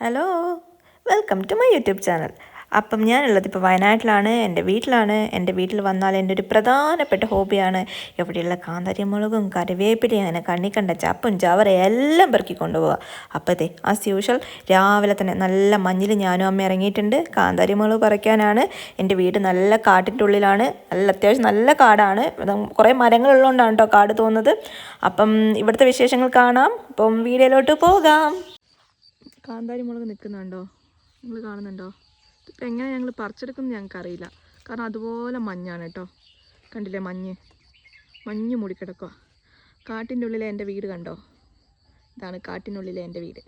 Hello welcome to my YouTube channel. അപ്പം ഞാനുള്ളത് ഇപ്പോൾ വയനാട്ടിലാണ് എന്റെ വീട്ടിലാണ്. എന്റെ വീട്ടിൽ വന്നാൽ എന്റെ ഒരു പ്രധാനപ്പെട്ട ഹോബിയാണ് എവിടെയുള്ള കാന്താരിമുളകും കറിവേപ്പിലയും അങ്ങനെ കണ്ണിക്കണ്ട കണ്ട ചപ്പും ചവറ എല്ലാം പെറുക്കി കൊണ്ടുപോവുക. അപ്പോൾ അതെ ആസ് യൂഷ്വൽ രാവിലെ തന്നെ നല്ല മഞ്ഞിൽ ഞാനും അമ്മ ഇറങ്ങിയിട്ടുണ്ട്. കാന്താരിമുളക് പറിക്കാനാണ്. എന്റെ വീട് നല്ല കാട്ടിന്റെ ഉള്ളിലാണ് നല്ല അത്യാവശ്യം നല്ല കാടാണ്. കുറേ മരങ്ങളുള്ളതുകൊണ്ടാണ് കേട്ടോ കാട് തോന്നുന്നത്. അപ്പം ഇവിടുത്തെ വിശേഷങ്ങൾ കാണാം. അപ്പം വീഡിയോയിലോട്ട് പോകാം. കാന്താരി മുളക് നിൽക്കുന്നുണ്ടോ? നിങ്ങൾ കാണുന്നുണ്ടോ? ഇതിപ്പോൾ എങ്ങനെ ഞങ്ങൾ പറിച്ചെടുക്കുന്നത് ഞങ്ങൾക്ക് അറിയില്ല കാരണം അതുപോലെ മഞ്ഞാണ് കേട്ടോ. കണ്ടില്ലേ മഞ്ഞ്? മഞ്ഞ് മൂടിക്കിടക്കുക കാട്ടിന്റെ ഉള്ളിലെ എന്റെ വീട് കണ്ടോ? ഇതാണ് കാട്ടിനുള്ളിലെ എന്റെ വീട്.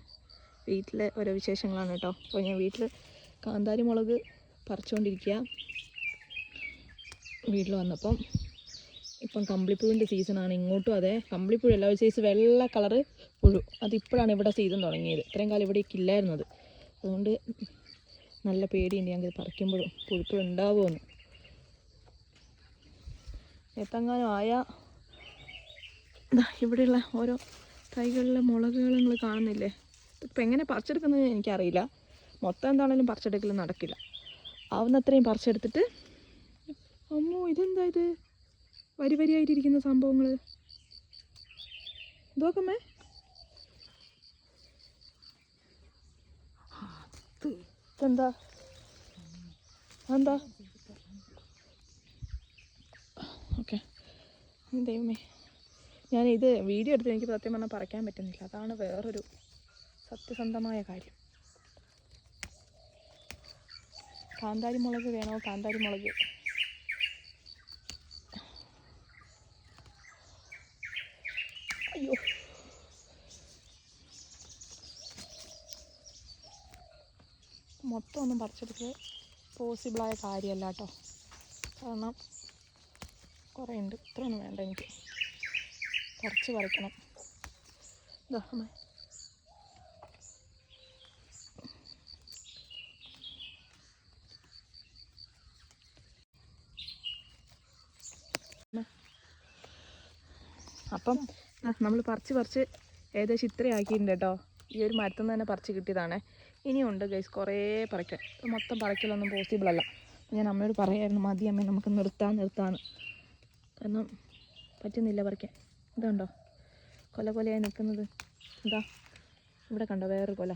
വീട്ടിലെ ഓരോ വിശേഷങ്ങളാണ് കേട്ടോ. അപ്പോൾ ഞാൻ വീട്ടിൽ കാന്താരി മുളക് പറിച്ചുകൊണ്ടിരിക്കുക. വീട്ടിൽ വന്നപ്പം ഇപ്പം കമ്പിളിപ്പുഴുവിന്റെ സീസണാണ്. ഇങ്ങോട്ടും അതെ. കമ്പിളിപ്പുഴ അല്ല ഒരു സൈസ് വെള്ള കളറ് പുഴു. അതിപ്പോഴാണ് ഇവിടെ സീസൺ തുടങ്ങിയത്. ഇത്രയും കാലം ഇവിടേക്ക് ഇല്ലായിരുന്നത് അതുകൊണ്ട് നല്ല പേടിയുണ്ട്. ഞങ്ങൾക്ക് പറിക്കുമ്പോഴും പുഴുപ്പുഴ ഉണ്ടാവുമെന്ന്. എത്തങ്ങാനും ആയ ഇവിടെയുള്ള ഓരോ തൈകളിലെ മുളകുകൾ നിങ്ങൾ കാണുന്നില്ലേ? ഇപ്പം എങ്ങനെ പറിച്ചെടുക്കുന്നത് എനിക്കറിയില്ല. മൊത്തം എന്താണെങ്കിലും പറിച്ചെടുക്കൽ നടക്കില്ല. ആവുന്നത്രയും പറിച്ചെടുത്തിട്ട് അമ്മോ ഇതെന്താ ഇത്? വരി വരിയായിട്ടിരിക്കുന്ന സംഭവങ്ങൾ നോക്കമ്മേ എന്താ എന്താ ഓക്കെ. ദൈവമേ. ഞാൻ ഇത് വീഡിയോ എടുത്ത് എനിക്ക് സത്യം പറഞ്ഞാൽ പറയ്ക്കാൻ പറ്റുന്നില്ല. അതാണ് വേറൊരു സത്യസന്ധമായ കാര്യം. കാന്താരി മുളക് വേണോ? കാന്താരി മുളക് അയ്യോ മൊത്തം ഒന്നും പറിച്ചെടുക്കുക പോസിബിളായ കാര്യമല്ല കേട്ടോ കാരണം കുറേ ഉണ്ട് ഇത്രയൊന്നും വേണ്ട എനിക്ക്. പറിച്ച് പറിക്കണം. അമ്മേ. അപ്പം നമ്മൾ പറിച്ച് പറിച്ച് ഏകദേശം ഇത്രയാക്കിയിട്ടുണ്ട് കേട്ടോ ഈ ഒരു മരത്തിൽ നിന്ന് തന്നെ പറിച്ച് കിട്ടിയതാണ്. ഇനിയുണ്ട് ഗൈസ് കുറേ പറിക്കാൻ. മൊത്തം പറിക്കലൊന്നും പോസിബിൾ അല്ല. ഞാൻ അമ്മയോട് പറയായിരുന്നു മതി അമ്മ നമുക്ക് നിർത്താൻ നിർത്താന്ന് കാരണം പറ്റുന്നില്ല പറിക്കാൻ. ഇതുണ്ടോ? കൊല കൊലയായി നിൽക്കുന്നത്. ഇതാ. ഇവിടെ കണ്ടോ? വേറൊരു കൊല.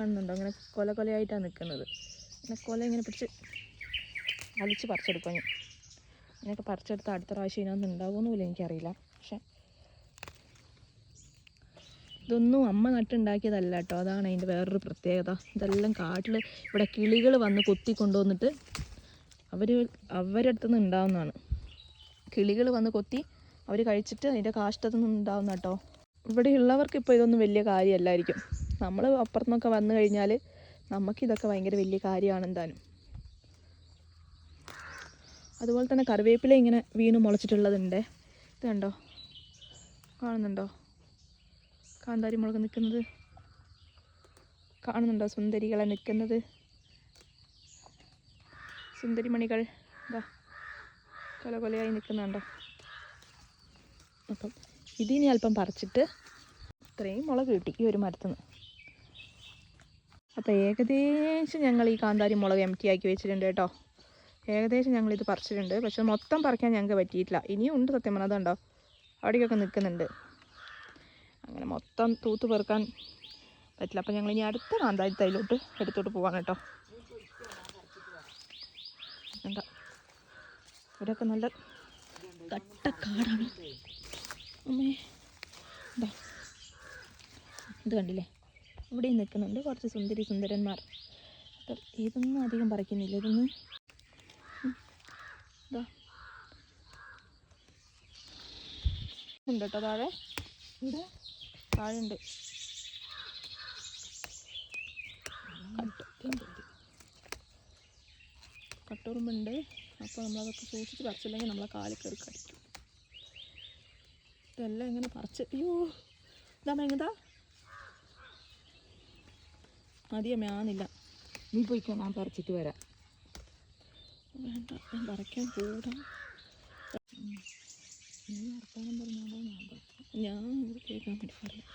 കണ്ണുണ്ടോ? അങ്ങനെ കൊല കൊലയായിട്ടാണ് നിൽക്കുന്നത്. ഇങ്ങനെ കൊല ഇങ്ങനെ പിടിച്ച് വലിച്ച് പറിച്ചെടുക്കാം ഞാൻ. ഇങ്ങനെയൊക്കെ പറിച്ചെടുത്ത് അടുത്ത പ്രാവശ്യം ഇതിനകത്ത് ഉണ്ടാകുമെന്നില്ല എനിക്കറിയില്ല. പക്ഷെ ഇതൊന്നും അമ്മ നട്ടുണ്ടാക്കിയതല്ല കേട്ടോ അതാണ് അതിന്റെ വേറൊരു പ്രത്യേകത. ഇതെല്ലാം കാട്ടിൽ ഇവിടെ കിളികൾ വന്ന് കൊത്തി കൊണ്ടുവന്നിട്ട് അവർ അവരടുത്ത് നിന്ന് ഉണ്ടാവുന്നതാണ്. കിളികൾ വന്ന് കൊത്തി അവർ കഴിച്ചിട്ട് അതിന്റെ കാഷ്ടത്തിൽ നിന്ന് ഉണ്ടാവുന്ന കേട്ടോ. ഇവിടെയുള്ളവർക്ക് ഇപ്പോൾ ഇതൊന്നും വലിയ കാര്യമല്ലായിരിക്കും. നമ്മൾ അപ്പുറത്തുനിന്നൊക്കെ വന്നു കഴിഞ്ഞാൽ നമുക്കിതൊക്കെ ഭയങ്കര വലിയ കാര്യമാണ് എന്തായാലും. അതുപോലെ തന്നെ കറിവേപ്പില ഇങ്ങനെ വീണ് മുളച്ചിട്ടുള്ളതുണ്ട്. ഇത് കണ്ടോ? കാണുന്നുണ്ടോ? കാന്താരി മുളക് നിൽക്കുന്നത് കാണുന്നുണ്ടോ? സുന്ദരികളെ നിൽക്കുന്നത്. സുന്ദരിമണികൾ ഇതാ കൊല കൊലയായി നിൽക്കുന്നുണ്ടോ? അപ്പം ഇതിനി അല്പം പറിച്ചിട്ട് ഇത്രയും മുളക് കിട്ടി ഈ ഒരു മരത്തുനിന്ന് അപ്പോൾ ഏകദേശം ഞങ്ങൾ ഈ കാന്താരി മുളക് എം ആക്കി വെച്ചിട്ടുണ്ട് കേട്ടോ. ഏകദേശം ഞങ്ങളിത് പറിച്ചിട്ടുണ്ട്. പക്ഷെ മൊത്തം പറിക്കാൻ ഞങ്ങൾക്ക് പറ്റിയിട്ടില്ല. ഇനിയും ഉണ്ട് സത്യം പറഞ്ഞതുണ്ടോ അവിടേക്കൊക്കെ നിൽക്കുന്നുണ്ട്. അങ്ങനെ മൊത്തം തൂത്ത് പെറുക്കാൻ പറ്റില്ല. അപ്പം ഞങ്ങൾ ഇനി അടുത്ത കാന്താരി തൈലോട്ട് എടുത്തോട്ട് പോവാണ് കേട്ടോ. എന്താ ഇവിടെയൊക്കെ നല്ല കട്ടക്കാടാണ്. അമ്മേ എന്താ ഇത് കണ്ടില്ലേ? ഇവിടെയും നിൽക്കുന്നുണ്ട് കുറച്ച് സുന്ദരി സുന്ദരന്മാർ. അപ്പം ഇതൊന്നും അധികം പറിക്കുന്നില്ല. ഇതൊന്ന് ഇതാ. ഉണ്ട് കേട്ടോ താഴെ. ഇവിടെ താഴുണ്ട് കട്ടുറുമ്പുണ്ട്. അപ്പോൾ നമ്മളതൊക്കെ സൂക്ഷിച്ച് പറിച്ചില്ലെങ്കിൽ നമ്മളെ കാലിൽ കയറി കടിക്കും. ഇതെല്ലാം ഇങ്ങനെ പറിച്ച് അയ്യോ ഇതാ മേങ്ങതാ. മതിയമ്മേ ആന്നില്ല നീ പോയിക്കോ ഞാൻ പറിച്ചിട്ട് വരാം. വേണ്ട ഞാൻ പറിക്കാൻ കൂടാം നീ വർത്താനം പറഞ്ഞാലോ ഞാൻ പറിക്കാം. ഞാൻ കേൾക്കാൻ വേണ്ടി പറയാം.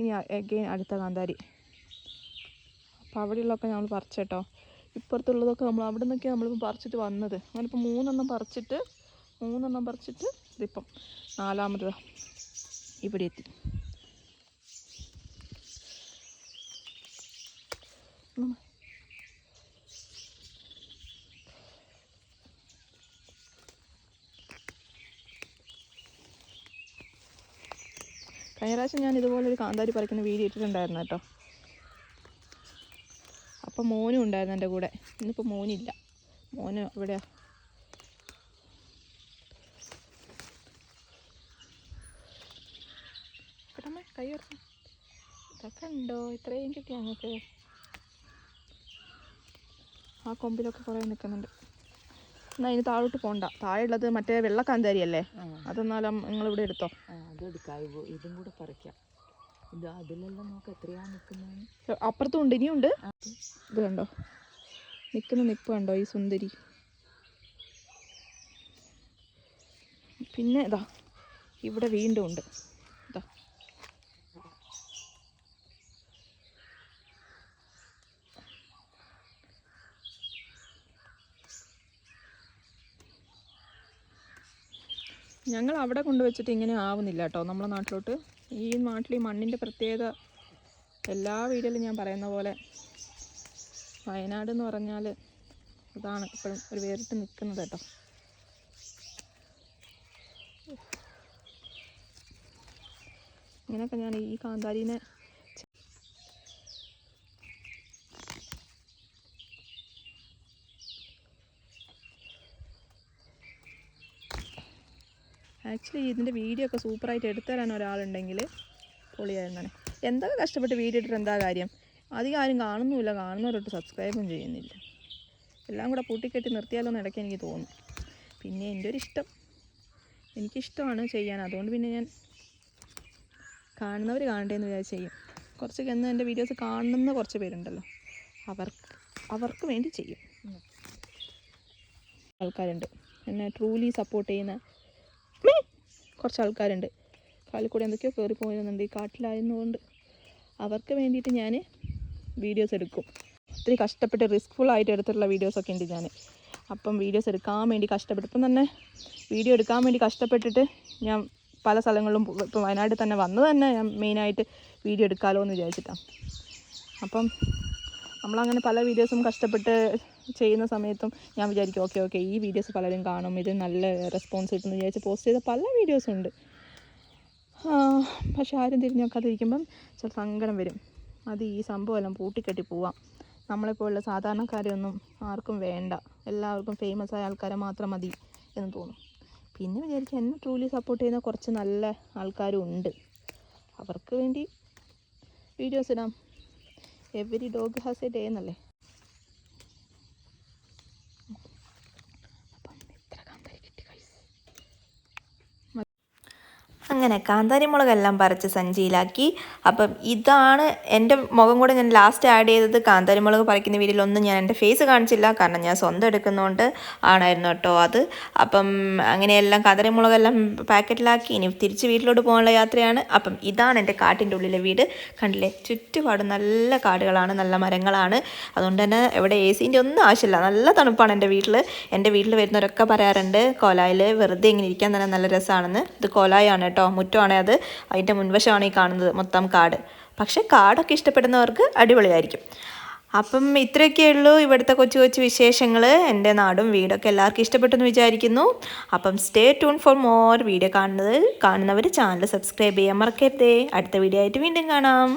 ഇനി എഗെയിൻ അടുത്ത കാന്താരി. അപ്പോൾ അവിടെയുള്ളതൊക്കെ നമ്മൾ പറിച്ചേട്ടോ ഇപ്പുറത്തുള്ളതൊക്കെ നമ്മൾ അവിടെ നിന്നൊക്കെ നമ്മളിപ്പോൾ പറിച്ചിട്ട് വന്നത്. അങ്ങനിപ്പോൾ മൂന്നെണ്ണം പറിച്ചിട്ട് മൂന്നെണ്ണം പറിച്ചിട്ട് ഇതിപ്പം നാലാമത് ഇവിടെ എത്തി. കഴിഞ്ഞ പ്രാവശ്യം ഞാൻ ഇതുപോലെ ഒരു കാന്താരി പറിക്കുന്ന വീഡിയോ ഇട്ടിട്ടുണ്ടായിരുന്നു കേട്ടോ. അപ്പം മോനും ഉണ്ടായിരുന്നു എന്റെ കൂടെ. ഇന്നിപ്പോൾ മോനില്ല. മോന് കിടമ്മ കൈ ഉറക്കും ഇതൊക്കെ ഉണ്ടോ? ഇത്രയും കിട്ടി ഞങ്ങൾക്ക് ആ കൊമ്പിലൊക്കെ കുറേ നിൽക്കുന്നുണ്ട്. എന്നാൽ ഇനി താഴോട്ട് പോണ്ട. താഴെ ഉള്ളത് മറ്റേ വെള്ള കാന്താരി അല്ലേ അതെന്നാലും നിങ്ങൾ ഇവിടെ എടുത്തോ അതെടുക്കാം ഇത് കൂടെ പറിക്കാം. ഇത് അതിലെല്ലാം നോക്ക് എത്രയാ നിൽക്കുന്നത്? അപ്പുറത്തും ഉണ്ട് ഇനിയുണ്ട്. ഇത് കണ്ടോ? നിൽക്കുന്ന നിപ്പ് കണ്ടോ ഈ സുന്ദരി? പിന്നെ ഇതാ ഇവിടെ വീണ്ടും ഉണ്ട് ഇതാ ഞങ്ങൾ അവിടെ കൊണ്ടുവച്ചിട്ട് ഇങ്ങനെ ആവുന്നില്ല കേട്ടോ. നമ്മളെ നാട്ടിലോട്ട് ഈ നാട്ടിൽ ഈ മണ്ണിന്റെ പ്രത്യേകത എല്ലാ വീഡിയോയിലും ഞാൻ പറയുന്ന പോലെ വയനാട് എന്ന് പറഞ്ഞാൽ ഇതാണ് ഇപ്പോഴും ഒരു വേറിട്ട് നിൽക്കുന്നത് കേട്ടോ. ഇങ്ങനെയൊക്കെ ഞാൻ ഈ കാന്താരീനെ ആക്ച്വലി ഇതിന്റെ വീഡിയോ ഒക്കെ സൂപ്പറായിട്ട് എടുത്തു തരാൻ ഒരാളുണ്ടെങ്കിൽ പൊളിയായിരുന്നാണ് എന്തൊക്കെ കഷ്ടപ്പെട്ട് വീഡിയോ ഇട്ടിട്ട് എന്താ കാര്യം? അധികം ആരും കാണുന്നുമില്ല കാണുന്നവരോട്ട് സബ്സ്ക്രൈബും ചെയ്യുന്നില്ല. എല്ലാം കൂടെ പൂട്ടിക്കെട്ടി നിർത്തിയാലോ എന്ന് ഇടയ്ക്ക് എനിക്ക് തോന്നും. പിന്നെ എന്റെ ഒരു ഇഷ്ടം. എനിക്കിഷ്ടമാണ് ചെയ്യാൻ. അതുകൊണ്ട് പിന്നെ ഞാൻ കാണുന്നവർ കാണണ്ടേന്ന് വിചാരിച്ച് ചെയ്യും. കുറച്ച് എന്ന് എന്റെ വീഡിയോസ് കാണുന്ന കുറച്ച് പേരുണ്ടല്ലോ. അവർക്ക് അവർക്ക് വേണ്ടി ചെയ്യും. ആൾക്കാരുണ്ട്. എന്നെ ട്രൂലി സപ്പോർട്ട് ചെയ്യുന്ന! കുറച്ച് ആൾക്കാരുണ്ട് കാലിൽ കൂടെ എന്തൊക്കെയോ കയറി പോകുന്നുണ്ട് ഈ കാട്ടിലായതുകൊണ്ട് അവർക്ക് വേണ്ടിയിട്ട് ഞാൻ വീഡിയോസ് എടുക്കും. ഒത്തിരി കഷ്ടപ്പെട്ട് റിസ്ക്ഫുൾ ആയിട്ട് എടുത്തിട്ടുള്ള വീഡിയോസൊക്കെ ഉണ്ട് ഞാൻ. അപ്പം വീഡിയോസ് എടുക്കാൻ വേണ്ടി കഷ്ടപ്പെട്ടു ഇപ്പം തന്നെ വീഡിയോ എടുക്കാൻ വേണ്ടി കഷ്ടപ്പെട്ടിട്ട് ഞാൻ പല സ്ഥലങ്ങളിലും ഇപ്പം വയനാട്ടിൽ തന്നെ വന്നത് തന്നെ ഞാൻ മെയിനായിട്ട് വീഡിയോ എടുക്കാമല്ലോ എന്ന് വിചാരിച്ചിട്ടാണ് അപ്പം നമ്മളങ്ങനെ പല വീഡിയോസും കഷ്ടപ്പെട്ട് ചെയ്യുന്ന സമയത്തും ഞാൻ വിചാരിക്കും ഓക്കെ ഓക്കെ ഈ വീഡിയോസ് പലരും കാണും. ഇത് നല്ല റെസ്പോൺസ് കിട്ടുമെന്ന് വിചാരിച്ച് പോസ്റ്റ് ചെയ്ത പല വീഡിയോസും ഉണ്ട്. പക്ഷെ ആരും തിരിഞ്ഞു നോക്കാതിരിക്കുമ്പം ചില സങ്കടം വരും. അത് ഈ സംഭവമെല്ലാം പൂട്ടിക്കെട്ടി പോവാം. നമ്മളെപ്പോലുള്ള സാധാരണക്കാരെയൊന്നും ആർക്കും വേണ്ട. എല്ലാവർക്കും ഫേമസ് ആയ ആൾക്കാരെ മാത്രം മതി എന്ന് തോന്നും. പിന്നെ വിചാരിക്കും എന്നെ ട്രൂലി സപ്പോർട്ട് ചെയ്യുന്ന കുറച്ച് നല്ല ആൾക്കാരും ഉണ്ട്. അവർക്ക് വേണ്ടി വീഡിയോസ് ഇടാം. Every dog has a day എന്നല്ലേ അപ്പം ഇത്ര കാന്താരി കിട്ടി guys. അങ്ങനെ കാന്താരി മുളകെല്ലാം പറിച്ച് സഞ്ചിയിലാക്കി. അപ്പം ഇതാണ് എന്റെ മുഖം കൂടെ ഞാൻ ലാസ്റ്റ് ആഡ് ചെയ്തത്. കാന്താരി മുളക് പറിക്കുന്ന വീഡിയോയിലൊന്നും ഞാൻ എന്റെ ഫേസ് കാണിച്ചില്ല. കാരണം ഞാൻ സ്വന്തം എടുക്കുന്നതുകൊണ്ട് ആണായിരുന്നു കേട്ടോ അത്. അപ്പം അങ്ങനെയെല്ലാം കാന്താരി മുളകെല്ലാം പാക്കറ്റിലാക്കി ഇനി തിരിച്ച് വീട്ടിലോട്ട് പോകാനുള്ള യാത്രയാണ്. അപ്പം ഇതാണ് എന്റെ കാട്ടിന്റെ ഉള്ളിലെ വീട്. കണ്ടില്ലേ? ചുറ്റുപാട് നല്ല കാടുകളാണ് നല്ല മരങ്ങളാണ്. അതുകൊണ്ട് തന്നെ ഇവിടെ എ സീന്റെ ഒന്നും ആവശ്യമില്ല. നല്ല തണുപ്പാണ് എന്റെ വീട്ടിൽ. എന്റെ വീട്ടിൽ വരുന്നവരൊക്കെ പറയാറുണ്ട് കോലായിൽ വെറുതെ ഇങ്ങനെ ഇരിക്കാൻ തന്നെ നല്ല രസമാണെന്ന്. ഇത് കോലായാണ് കേട്ടോ. മുറ്റമാണ് അത്. അതിന്റെ മുൻവശമാണ് ഈ കാണുന്നത് മൊത്തം കാട്. പക്ഷേ കാടൊക്കെ ഇഷ്ടപ്പെടുന്നവർക്ക് അടിപൊളിയായിരിക്കും. അപ്പം ഇത്രയൊക്കെ ഉള്ളൂ ഇവിടുത്തെ കൊച്ചു കൊച്ചു വിശേഷങ്ങൾ എന്റെ നാടും വീടൊക്കെ എല്ലാവർക്കും ഇഷ്ടപ്പെട്ടെന്ന് വിചാരിക്കുന്നു. അപ്പം stay tune for more video കാണുന്നത് കാണുന്നവർ ചാനൽ സബ്സ്ക്രൈബ് ചെയ്യാൻ മറക്കരുതേ. അടുത്ത വീഡിയോ ആയിട്ട് വീണ്ടും കാണാം.